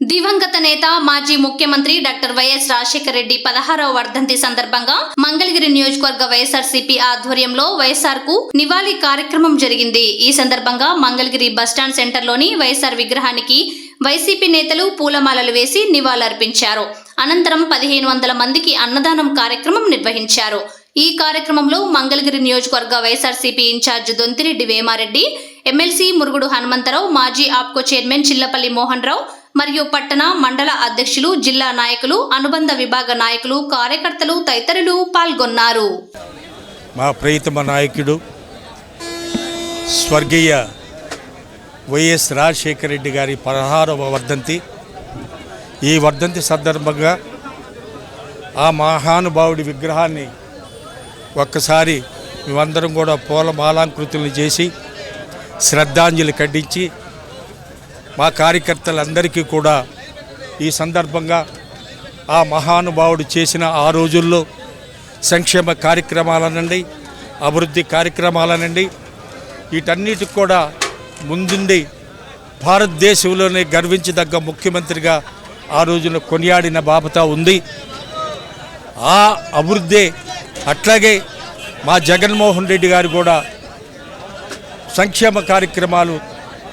దివంగత నేత మాజీ ముఖ్యమంత్రి డాక్టర్ వైఎస్ రాజశేఖర రెడ్డి పదహారవ వర్ధంతి సందర్భంగా మంగళగిరి నియోజకవర్గ వైఎస్ఆర్సీపీ ఆధ్వర్యంలో వైఎస్ఆర్కు నివాళి కార్యక్రమం జరిగింది. ఈ సందర్భంగా మంగళగిరి బస్టాండ్ సెంటర్లోని వైఎస్ఆర్ విగ్రహానికి వైసీపీ నేతలు పూలమాలలు వేసి నివాళులర్పించారు. అనంతరం పదిహేను వందల మందికి అన్నదానం కార్యక్రమం నిర్వహించారు. ఈ కార్యక్రమంలో మంగళగిరి నియోజకవర్గ YSRCP incharge Dontireddy Vemareddy MLC Murugudu Hanumantharao మాజీ ఆప్కో చైర్మన్ చిల్లపల్లి మోహన్ రావు మరియు పట్టణ మండల అధ్యక్షులు జిల్లా నాయకులు అనుబంధ విభాగ నాయకులు కార్యకర్తలు తదితరులు పాల్గొన్నారు. మా ప్రియతమ నాయకుడు స్వర్గీయ వైఎస్ రాజశేఖర రెడ్డి గారి పదహారవ వర్ధంతి. ఈ వర్ధంతి సందర్భంగా ఆ మహానుభావుడి విగ్రహాన్ని ఒక్కసారి మేమందరం కూడా పూలమాలాంకృతులు చేసి శ్రద్ధాంజలి కట్టించి మా కార్యకర్తలందరికీ కూడా ఈ సందర్భంగా ఆ మహానుభావుడు చేసిన ఆ రోజుల్లో సంక్షేమ కార్యక్రమాలనండి అభివృద్ధి కార్యక్రమాలనండి వీటన్నిటికి కూడా ముందుండి భారతదేశంలోనే గర్వించదగ్గ ముఖ్యమంత్రిగా ఆ రోజున కొనియాడిన బాబత ఉంది. ఆ అభివృద్ధి అట్లాగే మా జగన్మోహన్ రెడ్డి గారు కూడా సంక్షేమ కార్యక్రమాలు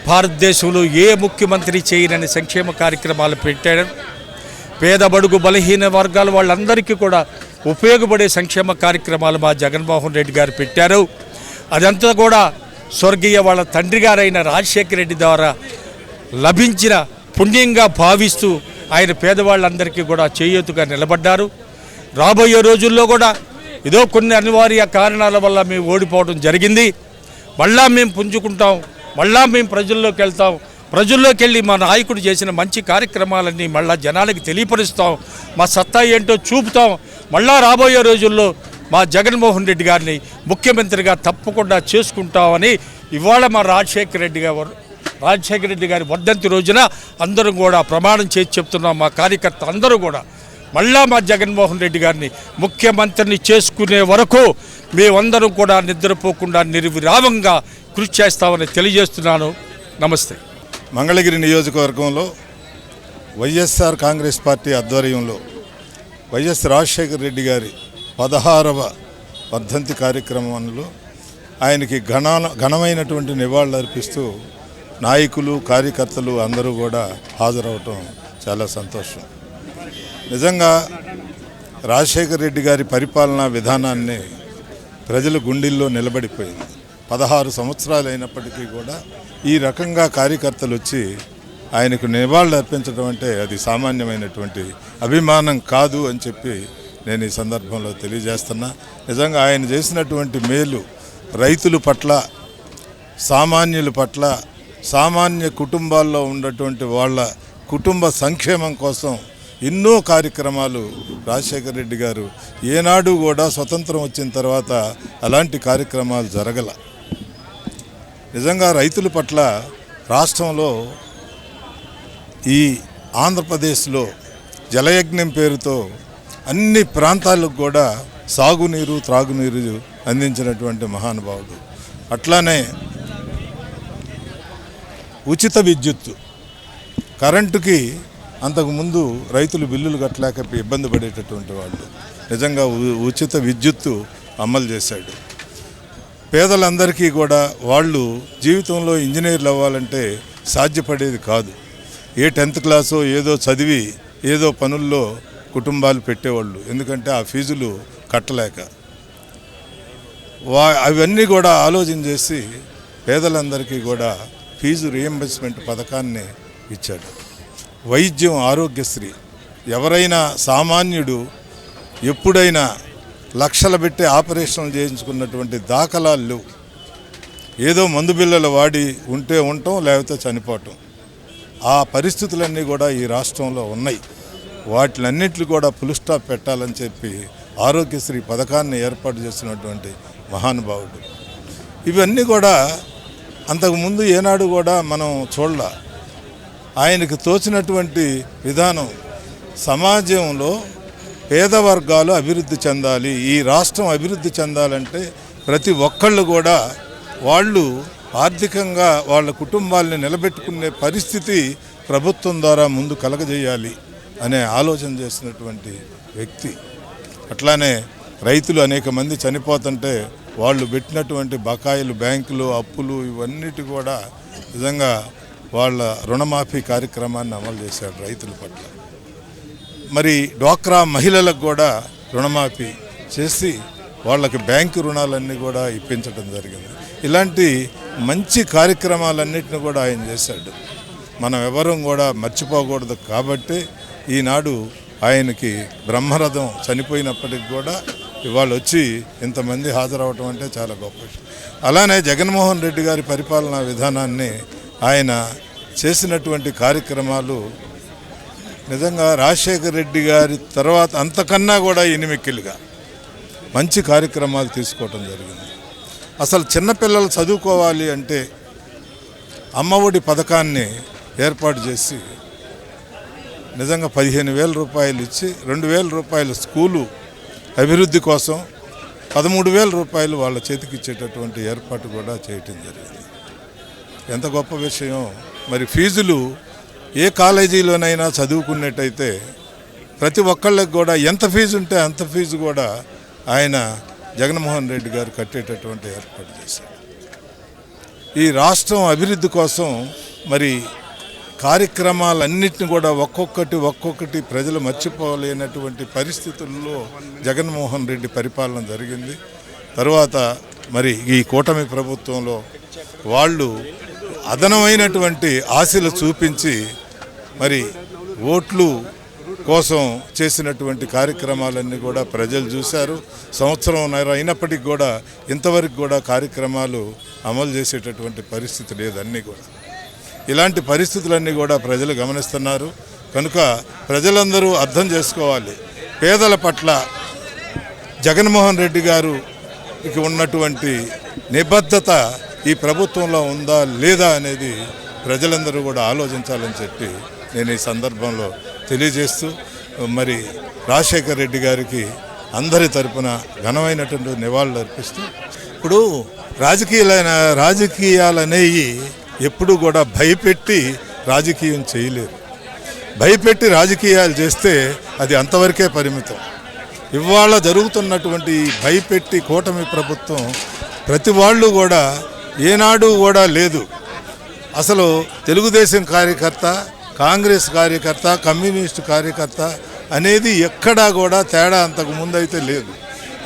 భారతదేశంలో ఏ ముఖ్యమంత్రి చేయనని సంక్షేమ కార్యక్రమాలు పెట్టాడు. పేద బడుగు బలహీన వర్గాల వాళ్ళందరికీ కూడా ఉపయోగపడే సంక్షేమ కార్యక్రమాలు మా జగన్మోహన్ రెడ్డి గారు పెట్టారు. అదంతా కూడా స్వర్గీయ వాళ్ళ తండ్రి గారైన రాజశేఖర రెడ్డి ద్వారా లభించిన పుణ్యంగా భావిస్తూ ఆయన పేదవాళ్ళందరికీ కూడా చేయూతుగా నిలబడ్డారు. రాబోయే రోజుల్లో కూడా ఏదో కొన్ని అనివార్య కారణాల వల్ల మేము ఓడిపోవడం జరిగింది. మళ్ళా మేము పుంజుకుంటాం. మళ్ళా మేము ప్రజల్లోకి వెళ్తాం. ప్రజల్లోకి వెళ్ళి మా నాయకుడు చేసిన మంచి కార్యక్రమాలన్నీ మళ్ళా జనాలకి తెలియపరుస్తాం. మా సత్తా ఏంటో చూపుతాం. మళ్ళా రాబోయే రోజుల్లో మా జగన్మోహన్ రెడ్డి గారిని ముఖ్యమంత్రిగా తప్పకుండా చేసుకుంటామని ఇవాళ మా రాజశేఖర రెడ్డి గారు రాజశేఖర రెడ్డి గారి వర్ధంతి రోజున అందరం కూడా ప్రమాణం చేసి చెప్తున్నాం. మా కార్యకర్త అందరూ కూడా. మళ్ళా మా జగన్మోహన్ రెడ్డి గారిని ముఖ్యమంత్రిని చేసుకునే వరకు మేమందరం కూడా నిద్రపోకుండా నిర్విరామంగా కృషి చేస్తామని తెలియజేస్తున్నాను. నమస్తే. మంగళగిరి నియోజకవర్గంలో వైఎస్ఆర్ కాంగ్రెస్ పార్టీ ఆధ్వర్యంలో వైఎస్ రాజశేఖర రెడ్డి గారి పదహారవ వర్ధంతి కార్యక్రమంలో ఆయనకి ఘన ఘనమైనటువంటి నివాళులు అర్పిస్తూ నాయకులు కార్యకర్తలు అందరూ కూడా హాజరవటం చాలా సంతోషం. నిజంగా రాజశేఖర రెడ్డి గారి పరిపాలనా విధానాన్ని ప్రజల గుండెల్లో నిలబడిపోయింది. పదహారు సంవత్సరాలు అయినప్పటికీ కూడా ఈ రకంగా కార్యకర్తలు వచ్చి ఆయనకు నివాళులు అర్పించడం అంటే అది సామాన్యమైనటువంటి అభిమానం కాదు అని చెప్పి నేను ఈ సందర్భంలో తెలియజేస్తున్నా. నిజంగా ఆయన చేసినటువంటి మేలు రైతుల పట్ల సామాన్యుల పట్ల సామాన్య కుటుంబాల్లో ఉన్నటువంటి వాళ్ళ కుటుంబ సంక్షేమం కోసం ఎన్నో కార్యక్రమాలు రాజశేఖర రెడ్డి గారు. ఏనాడు కూడా స్వతంత్రం వచ్చిన తర్వాత అలాంటి కార్యక్రమాలు జరగల. నిజంగా రైతుల పట్ల రాష్ట్రంలో ఈ ఆంధ్రప్రదేశ్లో జలయజ్ఞం పేరుతో అన్ని ప్రాంతాలకు కూడా సాగునీరు త్రాగునీరు అందించినటువంటి మహానుభావుడు. అట్లానే ఉచిత విద్యుత్తు. కరెంటుకి అంతకుముందు రైతులు బిల్లులు కట్టలేక ఇబ్బంది పడేటటువంటి వాళ్ళు నిజంగా ఉ- ఉచిత విద్యుత్తు అమలు చేశాడు. పేదలందరికీ కూడా వాళ్ళు జీవితంలో ఇంజనీర్లు అవ్వాలంటే సాధ్యపడేది కాదు. ఏ టెన్త్ క్లాసో ఏదో చదివి ఏదో పనుల్లో కుటుంబాలు పెట్టేవాళ్ళు. ఎందుకంటే ఆ ఫీజులు కట్టలేక. వా అవన్నీ కూడా ఆలోచన చేసి పేదలందరికీ కూడా ఫీజు రియంబర్స్మెంట్ పథకాన్ని ఇచ్చాడు. వైద్యం ఆరోగ్యశ్రీ. ఎవరైనా సామాన్యుడు ఎప్పుడైనా లక్షలు పెట్టి ఆపరేషన్లు చేయించుకున్నటువంటి దాఖలాలు లేవు ఏదో మందు బిళ్ళలు వాడి ఉంటే ఉండటం లేకపోతే చనిపోవటం ఆ పరిస్థితులన్నీ కూడా ఈ రాష్ట్రంలో ఉన్నాయి. వాటిలన్నింటినీ కూడా ఫుల్ స్టాప్ పెట్టాలని చెప్పి ఆరోగ్యశ్రీ పథకాన్ని ఏర్పాటు చేసినటువంటి మహానుభావుడు. ఇవన్నీ కూడా అంతకుముందు ఏనాడు కూడా మనం చూడాల. ఆయనకు తోచినటువంటి విధానం సమాజంలో పేద వర్గాలు అభివృద్ధి చెందాలి ఈ రాష్ట్రం అభివృద్ధి చెందాలంటే ప్రతి ఒక్కళ్ళు కూడా వాళ్ళు ఆర్థికంగా వాళ్ళ కుటుంబాలని నిలబెట్టుకునే పరిస్థితి ప్రభుత్వం ద్వారా ముందు కలగజేయాలి అనే ఆలోచన చేసినటువంటి వ్యక్తి. అట్లానే రైతులు అనేక మంది చనిపోతుంటే వాళ్ళు పెట్టినటువంటి బకాయిలు బ్యాంకులు అప్పులు ఇవన్నిటి కూడా నిజంగా వాళ్ళ రుణమాఫీ కార్యక్రమాన్ని అమలు చేశాడు రైతుల పట్ల. మరి డ్వాక్రా మహిళలకు కూడా రుణమాఫీ చేసి వాళ్ళకి బ్యాంకు రుణాలన్నీ కూడా ఇప్పించడం జరిగింది. ఇలాంటి మంచి కార్యక్రమాలన్నింటిని కూడా ఆయన చేశాడు. మనం ఎవరం కూడా మర్చిపోకూడదు కాబట్టి ఈనాడు ఆయనకి బ్రహ్మరథం చనిపోయినప్పటికి కూడా ఇవాళ వచ్చి ఇంతమంది హాజరవటం అంటే చాలా గొప్ప విషయం. అలానే జగన్మోహన్ రెడ్డి గారి పరిపాలనా విధానాన్ని ఆయన చేసినటువంటి కార్యక్రమాలు నిజంగా రాజశేఖర రెడ్డి గారి తర్వాత అంతకన్నా కూడా ఎనిమిక్కిలుగా మంచి కార్యక్రమాలు తీసుకోవటం జరిగింది. అసలు చిన్నపిల్లలు చదువుకోవాలి అంటే అమ్మఒడి పథకాన్ని ఏర్పాటు చేసి నిజంగా పదిహేను వేల రూపాయలు ఇచ్చి రెండు వేల రూపాయలు స్కూలు అభివృద్ధి కోసం పదమూడు వేల రూపాయలు వాళ్ళ చేతికి ఇచ్చేటటువంటి ఏర్పాటు కూడా చేయటం జరిగింది. ఎంత గొప్ప విషయం. మరి ఫీజులు ఏ కాలేజీలోనైనా చదువుకున్నట్టయితే ప్రతి ఒక్కళ్ళకి కూడా ఎంత ఫీజు ఉంటే అంత ఫీజు కూడా ఆయన జగన్మోహన్ రెడ్డి గారు కట్టేటటువంటి ఏర్పాటు చేశారు. ఈ రాష్ట్రం అభివృద్ధి కోసం మరి కార్యక్రమాలన్నింటిని కూడా ఒక్కొక్కటి ఒక్కొక్కటి ప్రజలు మర్చిపోలేనటువంటి పరిస్థితుల్లో జగన్మోహన్ రెడ్డి పరిపాలన జరిగింది. తరువాత మరి ఈ కూటమి ప్రభుత్వంలో వాళ్ళు అదనమైనటువంటి ఆశలు చూపించి మరి ఓట్లు కోసం చేసినటువంటి కార్యక్రమాలన్నీ కూడా ప్రజలు చూశారు. సంవత్సరం అయినప్పటికీ కూడా ఇంతవరకు కూడా కార్యక్రమాలు అమలు చేసేటటువంటి పరిస్థితి లేదు అన్నీ కూడా. ఇలాంటి పరిస్థితులన్నీ కూడా ప్రజలు గమనిస్తున్నారు. కనుక ప్రజలందరూ అర్థం చేసుకోవాలి. పేదల పట్ల జగన్మోహన్ రెడ్డి గారు ఉన్నటువంటి నిబద్ధత ఈ ప్రభుత్వంలో ఉందా లేదా అనేది ప్రజలందరూ కూడా ఆలోచించాలని చెప్పి నేను ఈ సందర్భంలో తెలియజేస్తూ మరి రాజశేఖర్ రెడ్డి గారికి అందరి తరపున ఘనమైనటువంటి నివాళులు అర్పిస్తూ ఇప్పుడు రాజకీయాలైన రాజకీయాలనేవి ఎప్పుడు కూడా భయపెట్టి రాజకీయం చేయలేరు. భయపెట్టి రాజకీయాలు చేస్తే అది అంతవరకే పరిమితం. ఇవాళ జరుగుతున్నటువంటి భయపెట్టి కూటమి ప్రభుత్వం ప్రతి వాళ్ళు కూడా ఏనాడు కూడా లేదు. అసలు తెలుగుదేశం కార్యకర్త కాంగ్రెస్ కార్యకర్త కమ్యూనిస్ట్ కార్యకర్త అనేది ఎక్కడా కూడా తేడా అంతకు ముందైతే లేదు.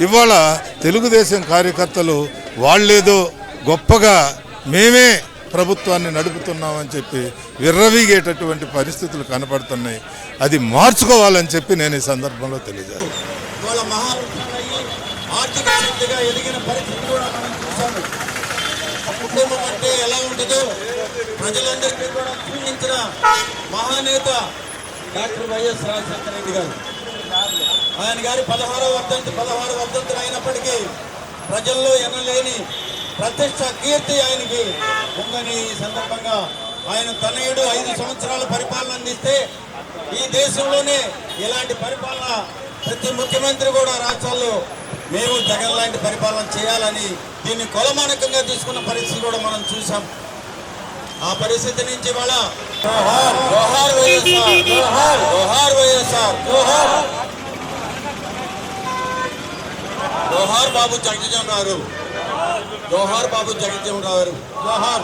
ఇవాళ తెలుగుదేశం కార్యకర్తలు వాళ్ళేదో గొప్పగా మేమే ప్రభుత్వాన్ని నడుపుతున్నామని చెప్పి విర్రవీగేటటువంటి పరిస్థితులు కనపడుతున్నాయి. అది మార్చుకోవాలని చెప్పి నేను ఈ సందర్భంలో తెలియజేస్తాను. ఆర్థిక ఎదిగిన పరిస్థితి కూడా మనం చూసాము కుటుంబం అంటే ఎలా ఉంటుందో ప్రజలందరికీ కూడా చూపించిన మహానేత డాక్టర్ వైఎస్ రాజశేఖర రెడ్డి గారు. ఆయన గారి పదహారో వర్ధంతి పదహారు వర్ధంతులు అయినప్పటికీ ప్రజల్లో ఎనలేని ప్రతిష్ట కీర్తి ఆయనకి ఉందని ఈ సందర్భంగా ఆయన తనయుడు ఐదు సంవత్సరాల పరిపాలన అందిస్తే ఈ దేశంలోనే ఇలాంటి పరిపాలన ప్రతి ముఖ్యమంత్రి కూడా రాష్ట్రాల్లో మేము జగన్ లాంటి పరిపాలన చేయాలని దీన్ని కొలమానకంగా తీసుకున్న పరిస్థితి కూడా మనం చూసాం. ఆ పరిస్థితి నుంచి వాళ్ళ జోహార్ జోహార్ బాబు జగజీవన్ గారు జోహార్ బాబు జగజీవన్ గారు. జోహార్.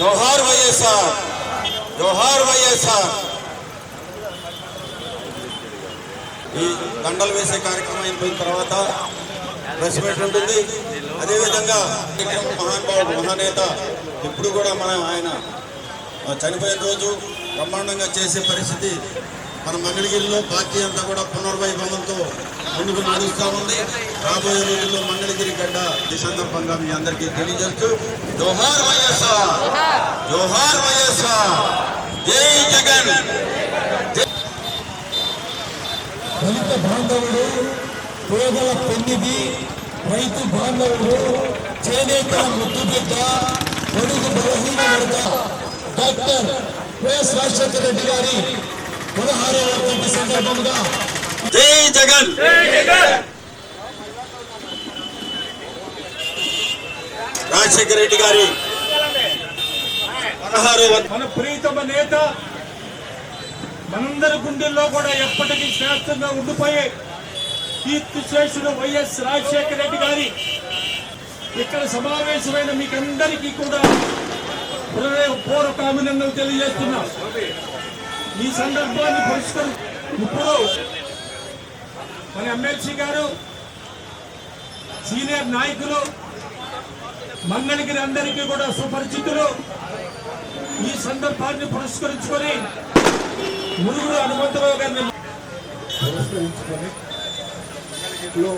జోహార్ వైఎస్ఆర్. జోహార్ వైఎస్ఆర్. ఈ దండలు వేసే కార్యక్రమం అయిపోయిన తర్వాత ప్రెస్ మీట్ ఉంటుంది. అదేవిధంగా మహానుభావుడు మహానేత ఇప్పుడు కూడా మన ఆయన చనిపోయిన రోజు బ్రహ్మాండంగా చేసే పరిస్థితి మన మంగళగిరిలో పార్టీ అంతా కూడా పునర్వైభవంతో ముందుకు నడుస్తూ ఉంది. రాబోయే రోజుల్లో మంగళగిరి గడ్డ ఈ సందర్భంగా మీ అందరికీ తెలియజేస్తూ జోహార్ వైఎస్ఆర్ జోహార్ వైఎస్ఆర్. జై జగన్! దళిత బాంధవుడు పేదల పెన్నిది రైతు బాంధవుడు చేనేతల ముద్దు బిడ్డ పొడుగు బలహీన వర్గ డాక్టర్ వైఎస్ రాజశేఖర రెడ్డి గారి పదహారవ సందర్భంగా జై జగన్! రాజశేఖర రెడ్డి గారి మన ప్రీతమ నేత మనందరి గుండెల్లో కూడా ఎప్పటికీ శాస్త్రంగా ఉండిపోయే కీర్తి శేషుడు వైఎస్ రాజశేఖర రెడ్డి గారి ఇక్కడ సమావేశమైన మీకందరికీ కూడా హృదయపూర్వక అభినందనలు తెలియజేస్తున్నా. ఈ సందర్భాన్ని పురస్కరి ఇప్పుడు మన ఎమ్మెల్సీ గారు సీనియర్ నాయకులు మంగళగిరి అందరికీ కూడా సుపరిచితులు ఈ సందర్భాన్ని పురస్కరించుకొని మురుగుడు హనుమంతరావు గారిని పురస్కరించుకొని లో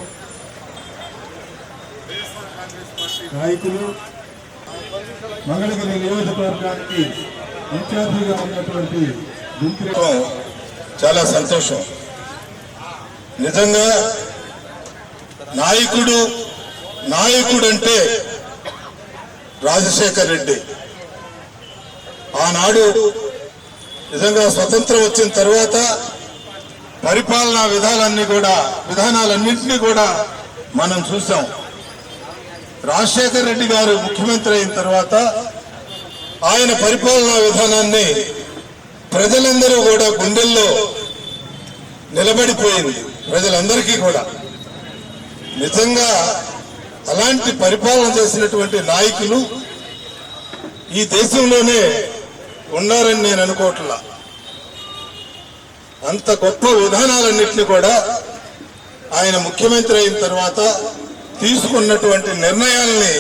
నాయకులు మంగళగిరి నియోజకవర్గానికి ఇన్ఛార్జిగా ఉన్నటువంటి గుంత్రి చాలా సంతోషం. నిజంగా నాయకుడు నాయకుడు అంటే రాజశేఖర్ రెడ్డి. ఆనాడు నిజంగా స్వతంత్రం వచ్చిన తర్వాత పరిపాలనా విధానాన్ని కూడా విధానాలన్నింటినీ కూడా మనం చూసాం. రాజశేఖర్ రెడ్డి గారు ముఖ్యమంత్రి అయిన తర్వాత ఆయన పరిపాలనా విధానాన్ని ప్రజలందరూ కూడా గుండెల్లో నిలబడిపోయింది. ప్రజలందరికీ కూడా. నిజంగా అలాంటి పరిపాలన చేసినటువంటి నాయకులు ఈ దేశంలోనే ఉన్నారని నేను అనుకోవట్లా. అంత గొప్ప విధానాలన్నింటినీ కూడా ఆయన ముఖ్యమంత్రి అయిన తర్వాత తీసుకున్నటువంటి నిర్ణయాల్ని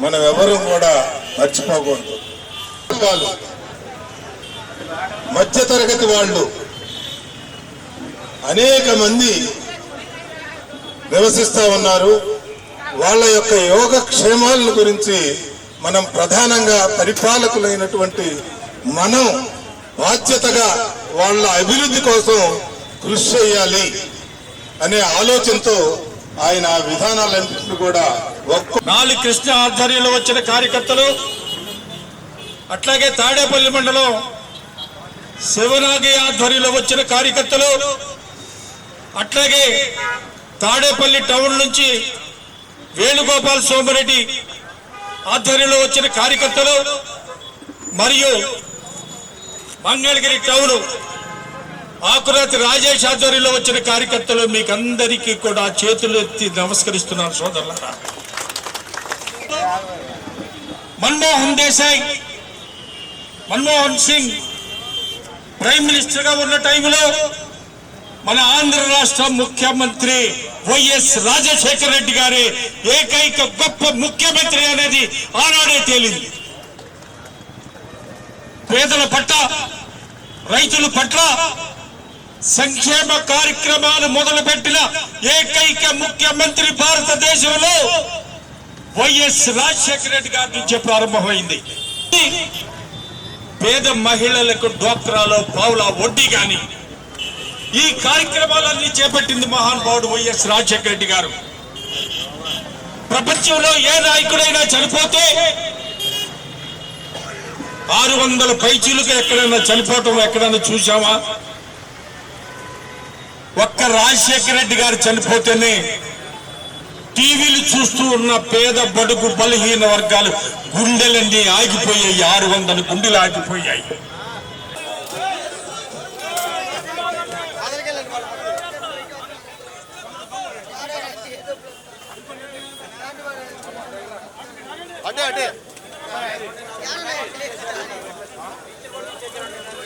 మనం ఎవరూ కూడా మర్చిపోకూడదు. వాళ్ళు మధ్యతరగతి వాళ్ళు అనేక మంది నివసిస్తూ ఉన్నారు. వాళ్ళ యొక్క యోగక్షేమాల గురించి మనం ప్రధానంగా పరిపాలకులైనటువంటి మనం బాధ్యతగా వాళ్ళ అభివృద్ధి కోసం కృషి చేయాలి అనే ఆలోచనతో ఆయన విధానాలన్నింటినీ కూడా ఒక్క నాలుగు కృష్ణ ఆధ్వర్యంలో వచ్చిన కార్యకర్తలు అట్లాగే తాడేపల్లి మండలం శివనాగి ఆధ్వర్యంలో వచ్చిన కార్యకర్తలు అట్లాగే తాడేపల్లి టౌన్ నుంచి వేణుగోపాల్ సోమరెడ్డి ఆధ్వర్యంలో వచ్చిన కార్యకర్తలు మరియు మంగళగిరి టౌన్. ఆకురాతి రాజేష్ ఆధ్వర్యంలో వచ్చిన కార్యకర్తలు మీకు అందరికీ కూడా చేతులు ఎత్తి నమస్కరిస్తున్నాను సోదరులారా. మన్మోహన్ దేశాయ్ మన్మోహన్ సింగ్ ప్రైమ్ మినిస్టర్గా ఉన్న టైంలో మన ఆంధ్ర రాష్ట్ర ముఖ్యమంత్రి వైఎస్ రాజశేఖర రెడ్డి గారి ఏకైక గొప్ప ముఖ్యమంత్రి అనేది ఆనాడే తేలింది. పేదల పట్ల రైతుల పట్ల సంక్షేమ కార్యక్రమాలు మొదలుపెట్టిన ఏకైక ముఖ్యమంత్రి భారతదేశంలో వైఎస్ రాజశేఖర రెడ్డి గారి నుంచే ప్రారంభమైంది. పేద మహిళలకు డోక్రాలో పావుల వడ్డీ కానీ ఈ కార్యక్రమాలన్నీ చేపట్టింది మహానుభావుడు వైఎస్ రాజశేఖర రెడ్డి గారు. ప్రపంచంలో ఏ నాయకుడైనా చనిపోతే ఆరు వందల పైచీలకు ఎక్కడైనా చనిపోవటం ఎక్కడైనా చూసామా ఒక్క రాజశేఖర రెడ్డి గారు చనిపోతేనే టీవీలు చూస్తూ ఉన్న పేద బడుగు బలహీన వర్గాలు గుండెలన్నీ ఆగిపోయాయి ఆరు వందల గుండెలు ఆగిపోయాయి. అడ్డే అడ్డే ఎవరు